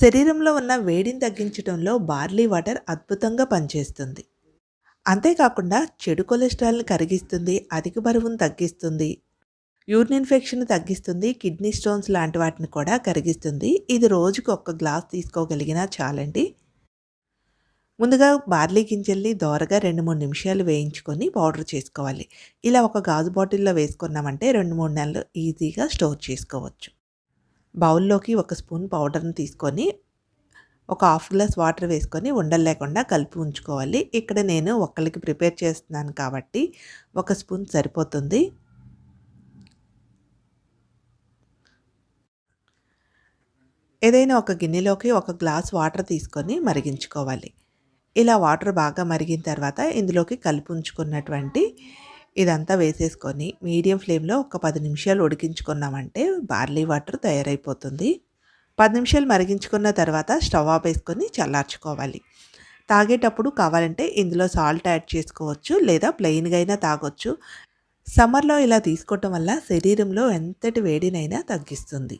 శరీరంలో ఉన్న వేడిని తగ్గించడంలో బార్లీ వాటర్ అద్భుతంగా పనిచేస్తుంది. అంతేకాకుండా చెడు కొలెస్ట్రాల్ని కరిగిస్తుంది అధిక బరువును తగ్గిస్తుంది యూరిన్ ఇన్ఫెక్షన్ తగ్గిస్తుంది కిడ్నీ స్టోన్స్ లాంటి వాటిని కూడా కరిగిస్తుంది. ఇది రోజుకు ఒక్క గ్లాస్ తీసుకోగలిగినా చాలండి. ముందుగా బార్లీ గింజల్ని దోరగా రెండు మూడు నిమిషాలు వేయించుకొని పౌడర్ చేసుకోవాలి. ఇలా ఒక గాజు బాటిల్లో వేసుకున్నామంటే రెండు మూడు నెలలు ఈజీగా స్టోర్ చేసుకోవచ్చు. బౌల్లోకి ఒక స్పూన్ పౌడర్ని తీసుకొని ఒక హాఫ్ గ్లాస్ వాటర్ వేసుకొని ఉండలు లేకుండా కలిపి ఉంచుకోవాలి. ఇక్కడ నేను ఒక్కరికి ప్రిపేర్ చేస్తున్నాను కాబట్టి ఒక స్పూన్ సరిపోతుంది. ఏదైనా ఒక గిన్నెలోకి ఒక గ్లాస్ వాటర్ తీసుకొని మరిగించుకోవాలి. ఇలా వాటర్ బాగా మరిగిన తర్వాత ఇందులోకి కలిపి ఉంచుకున్నటువంటి ఇదంతా వేసేసుకొని మీడియం ఫ్లేమ్లో ఒక పది నిమిషాలు ఉడికించుకున్నామంటే బార్లీ వాటర్ తయారైపోతుంది. పది నిమిషాలు మరిగించుకున్న తర్వాత స్టవ్ ఆఫ్ వేసుకొని చల్లార్చుకోవాలి. తాగేటప్పుడు కావాలంటే ఇందులో సాల్ట్ యాడ్ చేసుకోవచ్చు లేదా ప్లెయిన్గా అయినా తాగొచ్చు. సమ్మర్లో ఇలా తీసుకోవటం వల్ల శరీరంలో ఎంతటి వేడినైనా తగ్గిస్తుంది.